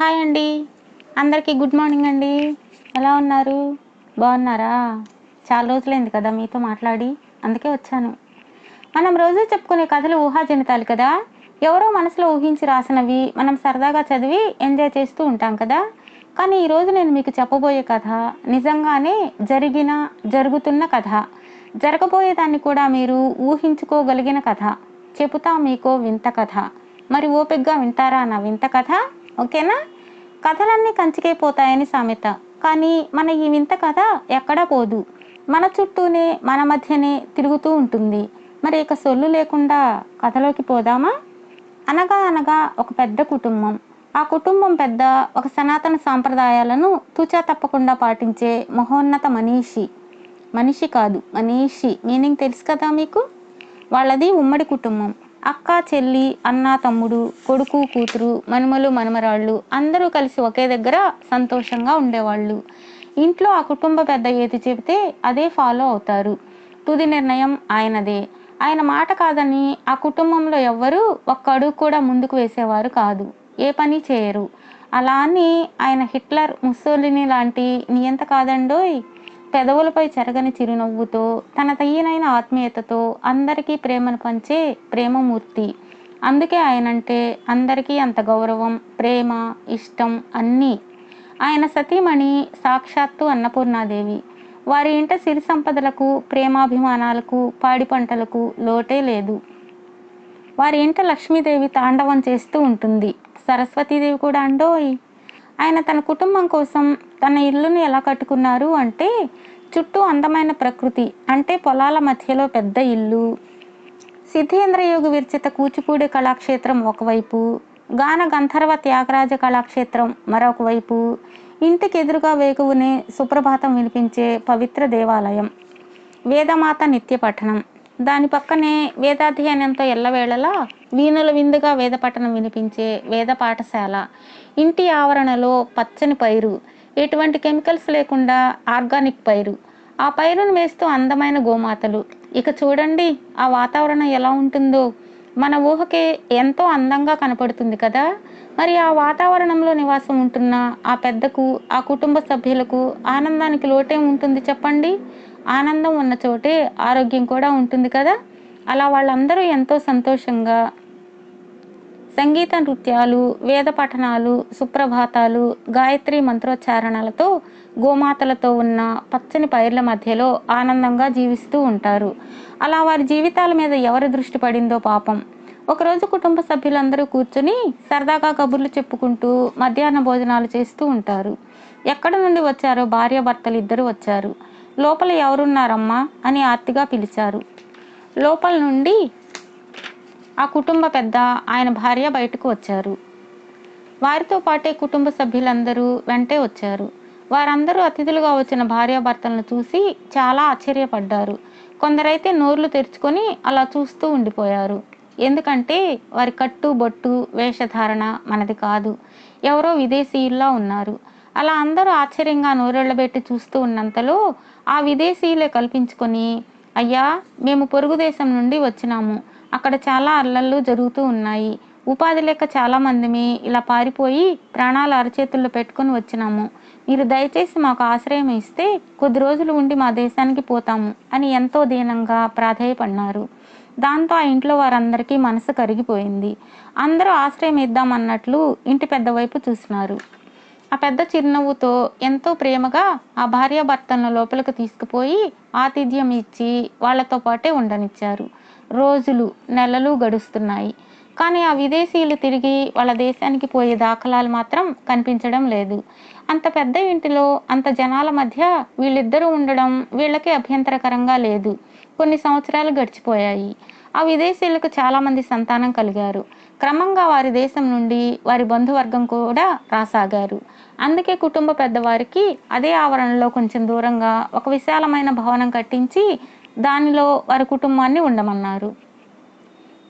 Hi అండి. అందరికీ good morning అండి. ఎలా ఉన్నారు? బాగున్నారా? చాలా రోజులైంది కదా మీతో మాట్లాడి అందుకే వచ్చాను. మనం రోజు చెప్పుకునే కథలు ఊహాజనితాలు కదా? ఎవరో మనసులో ఊహించి రాసినవి మనం సరదాగా చదివి ఎంజాయ్ చేస్తూ ఉంటాం కదా? కానీ ఈరోజు నేను మీకు చెప్పబోయే కథ నిజంగానే జరిగిన జరుగుతున్న కథ. జరగబోయేదాన్ని కూడా మీరు ఊహించుకోగలిగిన కథ. చెబుతా మీకో వింత కథ. మరి ఓపిగ్గా వింటారా నా వింత కథ? ఓకేనా? కథలన్నీ కంచికైపోతాయని సామెత. కానీ మన ఈ వింత కథ ఎక్కడా పోదు. మన చుట్టూనే మన మధ్యనే తిరుగుతూ ఉంటుంది. మరి ఇక సొల్లు లేకుండా కథలోకి పోదామా? అనగా అనగా ఒక పెద్ద కుటుంబం. ఆ కుటుంబం పెద్ద ఒక సనాతన సాంప్రదాయాలను తూచా తప్పకుండా పాటించే మహోన్నత మనీషి. మనిషి కాదు మనీషి. మీనింగ్ తెలుసు కదా మీకు? వాళ్ళది ఉమ్మడి కుటుంబం. అక్క చెల్లి అన్న తమ్ముడు కొడుకు కూతురు మనుమలు మనమరాళ్ళు అందరూ కలిసి ఒకే దగ్గర సంతోషంగా ఉండేవాళ్ళు. ఇంట్లో ఆ కుటుంబ పెద్ద ఏది చెబితే అదే ఫాలో అవుతారు. తుది నిర్ణయం ఆయనదే. ఆయన మాట కాదని ఆ కుటుంబంలో ఎవ్వరూ ఒక్క అడుగు కూడా ముందుకు వేసేవారు కాదు. ఏ పని చేయరు. అలా అని ఆయన హిట్లర్ ముస్సోలిని లాంటి నియంత కాదండోయ్? పెదవులపై చెరగని చిరునవ్వుతో తన తయ్యనైన ఆత్మీయతతో అందరికీ ప్రేమను పంచే ప్రేమమూర్తి. అందుకే ఆయనంటే అందరికీ అంత గౌరవం ప్రేమ ఇష్టం అన్నీ. ఆయన సతీమణి సాక్షాత్తు అన్నపూర్ణాదేవి. వారి ఇంట సిరి సంపదలకు ప్రేమాభిమానాలకు పాడి పంటలకు లోటే లేదు. వారి ఇంట లక్ష్మీదేవి తాండవం చేస్తూ ఉంటుంది. సరస్వతీదేవి కూడా అండోయ్! ఆయన తన కుటుంబం కోసం తన ఇల్లును ఎలా కట్టుకున్నారు అంటే చుట్టూ అందమైన ప్రకృతి అంటే పొలాల మధ్యలో పెద్ద ఇల్లు సిద్ధేంద్రయోగి విరచిత కూచిపూడి కళాక్షేత్రం ఒకవైపు గాన గంధర్వ త్యాగరాజ కళాక్షేత్రం మరొక వైపు ఇంటికి ఎదురుగా వేగువునే సుప్రభాతం వినిపించే పవిత్ర దేవాలయం వేదమాత నిత్య పఠనం. దాని పక్కనే వేదాధ్యయనంతో ఎల్లవేళలా వీణుల విందుగా వేద పఠనం వినిపించే వేద పాఠశాల ఇంటి ఆవరణలో పచ్చని పైరు ఎటువంటి కెమికల్స్ లేకుండా ఆర్గానిక్ పైరు. ఆ పైరును వేస్తూ అందమైన గోమాతలు. ఇక చూడండి ఆ వాతావరణం ఎలా ఉంటుందో. మన ఊహకే ఎంతో అందంగా కనపడుతుంది కదా. మరి ఆ వాతావరణంలో నివాసం ఉంటున్న ఆ పెద్దకు ఆ కుటుంబ సభ్యులకు ఆనందానికి లోటే ఉంటుంది చెప్పండి. ఆనందం ఉన్న చోటే ఆరోగ్యం కూడా ఉంటుంది కదా? అలా వాళ్ళందరూ ఎంతో సంతోషంగా సంగీత నృత్యాలు వేద పఠనాలు సుప్రభాతాలు గాయత్రి మంత్రోచ్చారణలతో గోమాతలతో ఉన్న పచ్చని పైర్ల మధ్యలో ఆనందంగా జీవిస్తూ ఉంటారు. అలా వారి జీవితాల మీద ఎవరి దృష్టి పడిందో పాపం. ఒకరోజు కుటుంబ సభ్యులందరూ కూర్చుని సరదాగా కబుర్లు చెప్పుకుంటూ మధ్యాహ్న భోజనాలు చేస్తూ ఉంటారు. ఎక్కడ నుండి వచ్చారో భార్యాభర్తలు ఇద్దరు వచ్చారు. లోపల ఎవరున్నారమ్మా అని ఆర్తిగా పిలిచారు. లోపల నుండి ఆ కుటుంబ పెద్ద ఆయన భార్య బయటకు వచ్చారు. వారితో పాటే కుటుంబ సభ్యులందరూ వెంటే వచ్చారు. వారందరూ అతిథులుగా వచ్చిన భార్యాభర్తలను చూసి చాలా ఆశ్చర్యపడ్డారు. కొందరైతే నోర్లు తెరుచుకొని అలా చూస్తూ ఉండిపోయారు. ఎందుకంటే వారి కట్టు బొట్టు వేషధారణ మనది కాదు. ఎవరో విదేశీయుల్లా ఉన్నారు. అలా అందరూ ఆశ్చర్యంగా నోరెళ్ళబెట్టి చూస్తూ ఉన్నంతలో ఆ విదేశీయులే కల్పించుకొని అయ్యా మేము పొరుగు దేశం నుండి వచ్చినాము. అక్కడ చాలా అల్లళ్ళు జరుగుతూ ఉన్నాయి. ఉపాధి లేక చాలా మందిమి. ఇలా పారిపోయి ప్రాణాలు అరచేతుల్లో పెట్టుకొని వచ్చినాము. మీరు దయచేసి మాకు ఆశ్రయం ఇస్తే కొద్ది రోజులు ఉండి మా దేశానికి పోతాము అని ఎంతో దీనంగా ప్రాధేయపడినారు. దాంతో ఆ ఇంట్లో వారందరికీ మనసు కరిగిపోయింది. అందరూ ఆశ్రయం ఇద్దామన్నట్లు ఇంటి పెద్ద వైపు చూసినారు. ఆ పెద్ద చిరునవ్వుతో ఎంతో ప్రేమగా ఆ భార్యాభర్తలను లోపలికి తీసుకుపోయి ఆతిథ్యం ఇచ్చి వాళ్ళతో పాటే ఉండనిచ్చారు. రోజులు నెలలు గడుస్తున్నాయి. కానీ ఆ విదేశీయులు తిరిగి వాళ్ళ దేశానికి పోయే దాఖలాలు మాత్రం కనిపించడం లేదు. అంత పెద్ద ఇంటిలో అంత జనాల మధ్య వీళ్ళిద్దరూ ఉండడం వీళ్ళకి అభ్యంతరకరంగా లేదు. కొన్ని సంవత్సరాలు గడిచిపోయాయి. ఆ విదేశీయులకు చాలామంది సంతానం కలిగారు. క్రమంగా వారి దేశం నుండి వారి బంధువర్గం కూడా రాసాగారు. అందుకే కుటుంబ పెద్దవారికి అదే ఆవరణలో కొంచెం దూరంగా ఒక విశాలమైన భవనం కట్టించి దానిలో వారి కుటుంబాన్ని ఉండమన్నారు.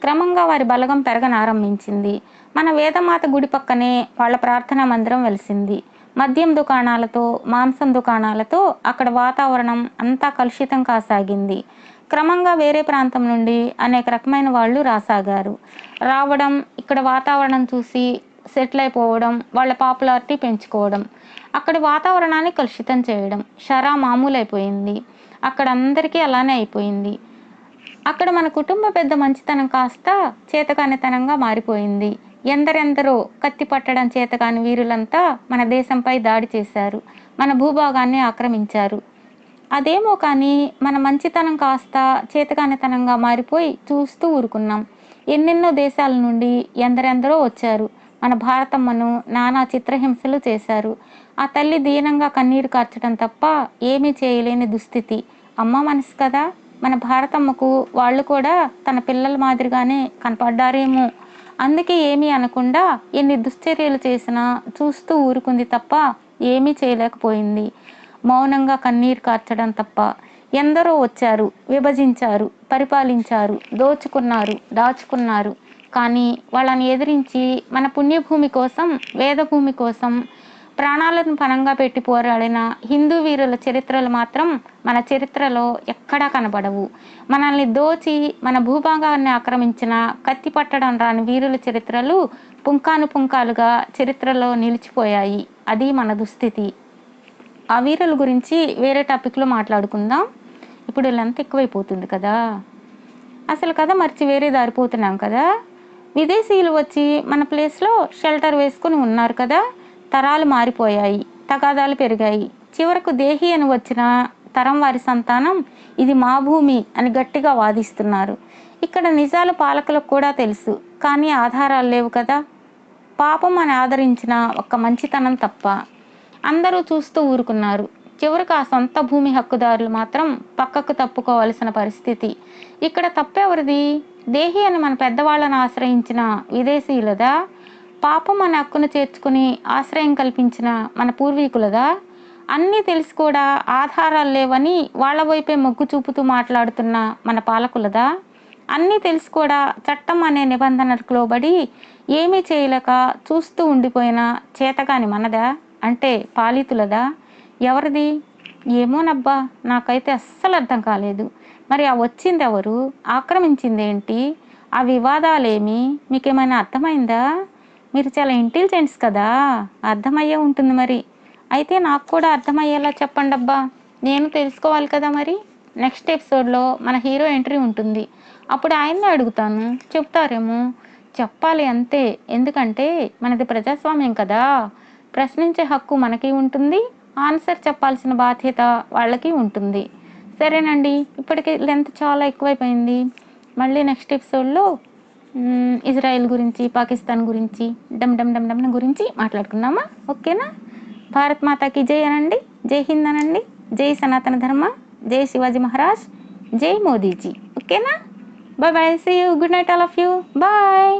క్రమంగా వారి బలగం పెరగనారంభించింది. మన వేదమాత గుడి పక్కనే వాళ్ళ ప్రార్థనా మందిరం వెలిసింది. మద్యం దుకాణాలతో మాంసం దుకాణాలతో అక్కడ వాతావరణం అంతా కలుషితం కాసాగింది. క్రమంగా వేరే ప్రాంతం నుండి అనేక రకమైన వాళ్ళు రాసాగారు. రావడం ఇక్కడ వాతావరణం చూసి సెటిల్ అయిపోవడం వాళ్ళ పాపులారిటీ పెంచుకోవడం అక్కడ వాతావరణాన్ని కలుషితం చేయడం షరా మామూలు అయిపోయింది అక్కడ అందరికీ అలానే అయిపోయింది. అక్కడ మన కుటుంబ పెద్ద మంచితనం కాస్త చేతకానితనంగా మారిపోయింది. ఎందరెందరో కత్తి పట్టడం చేతకాని వీరులంతా మన దేశంపై దాడి చేశారు మన భూభాగాన్ని ఆక్రమించారు. అదేమో కానీ మన మంచితనం కాస్త చేతకానితనంగా మారిపోయి చూస్తూ ఊరుకున్నాం. ఎన్నెన్నో దేశాల నుండి ఎందరెందరో వచ్చారు. మన భారతమ్మను నానా చిత్రహింసలు చేశారు. ఆ తల్లి దీనంగా కన్నీరు కార్చడం తప్ప ఏమీ చేయలేని దుస్థితి. అమ్మ మనసు కదా? మన భారతమ్మకు వాళ్ళు కూడా తన పిల్లల మాదిరిగానే కనపడ్డారేమో అందుకే ఏమీ అనకుండా ఎన్ని దుశ్చర్యలు చేసినా చూస్తూ ఊరుకుంది తప్ప ఏమీ చేయలేకపోయింది. మౌనంగా కన్నీరు కార్చడం తప్ప ఎందరో వచ్చారు విభజించారు పరిపాలించారు దోచుకున్నారు దాచుకున్నారు. కానీ వాళ్ళని ఎదిరించి మన పుణ్యభూమి కోసం వేదభూమి కోసం ప్రాణాలను పణంగా పెట్టి పోరాడిన హిందూ వీరుల చరిత్రలు మాత్రం మన చరిత్రలో ఎక్కడా కనబడవు. మనల్ని దోచి మన భూభాగాన్ని ఆక్రమించిన కత్తి పట్టడం రాని వీరుల చరిత్రలు పుంకాను పుంకాలుగా చరిత్రలో నిలిచిపోయాయి. అది మన దుస్థితి. ఆ వీరుల గురించి వేరే టాపిక్లో మాట్లాడుకుందాం. ఇప్పుడు లెంత్ ఎక్కువైపోతుంది కదా. అసలు కథ మర్చి వేరే దారిపోతున్నాం కదా. విదేశీయులు వచ్చి మన ప్లేస్లో షెల్టర్ వేసుకుని ఉన్నారు కదా. తరాలు మారిపోయాయి తగాదాలు పెరిగాయి. చివరకు దేహి అని వచ్చిన తరం వారి సంతానం ఇది మా భూమి అని గట్టిగా వాదిస్తున్నారు. ఇక్కడ నిజాలు పాలకులకు కూడా తెలుసు కానీ ఆధారాలు లేవు కదా. పాపం అని ఆదరించిన ఒక్క మంచితనం తప్ప అందరూ చూస్తూ ఊరుకున్నారు. చివరికి ఆ సొంత భూమి హక్కుదారులు మాత్రం పక్కకు తప్పుకోవలసిన పరిస్థితి. ఇక్కడ తప్పెవరిది? దేహి అని మన పెద్దవాళ్ళను ఆశ్రయించిన విదేశీయులదా? పాపం మన హక్కును చేర్చుకుని ఆశ్రయం కల్పించిన మన పూర్వీకులదా? అన్నీ తెలిసి కూడా ఆధారాలు లేవని వాళ్ళ వైపే మొగ్గు చూపుతూ మాట్లాడుతున్న మన పాలకులదా? అన్నీ తెలిసి కూడా చట్టం అనే నిబంధనలకు లోబడి ఏమీ చేయలేక చూస్తూ ఉండిపోయిన చేతగాని మనదా? అంటే పాలితులదా? ఎవరిది? ఏమోనబ్బా నాకైతే అస్సలు అర్థం కాలేదు. మరి ఆ వచ్చింది ఎవరు? ఆక్రమించింది ఏంటి ఆ వివాదాలేమి? మీకేమైనా అర్థమైందా? మీరు చాలా ఇంటెలిజెంట్స్ కదా. అర్థమయ్యే ఉంటుంది మరి. అయితే నాకు కూడా అర్థమయ్యేలా చెప్పండి అబ్బా. నేను తెలుసుకోవాలి కదా మరి. నెక్స్ట్ ఎపిసోడ్లో మన హీరో ఎంట్రీ ఉంటుంది. అప్పుడు ఆయన్ని అడుగుతాను. చెప్తారేమో? చెప్పాలి అంతే. ఎందుకంటే మనది ప్రజాస్వామ్యం కదా. ప్రశ్నించే హక్కు మనకి ఉంటుంది. ఆన్సర్ చెప్పాల్సిన బాధ్యత వాళ్ళకి ఉంటుంది. సరేనండి. ఇప్పటికి లెంత్ చాలా ఎక్కువైపోయింది. మళ్ళీ నెక్స్ట్ ఎపిసోడ్లో ఇజ్రాయెల్ గురించి పాకిస్తాన్ గురించి డమ్ డమ్ డమ్ డమ్ గురించి మాట్లాడుకుందామా? ఓకేనా? భారత్ మాతాకి జై అనండి జై హింద్ అనండి జై సనాతన ధర్మ జై శివాజీ మహారాజ్ జై మోదీజీ. ఓకేనా? Bye bye see you good night all of you bye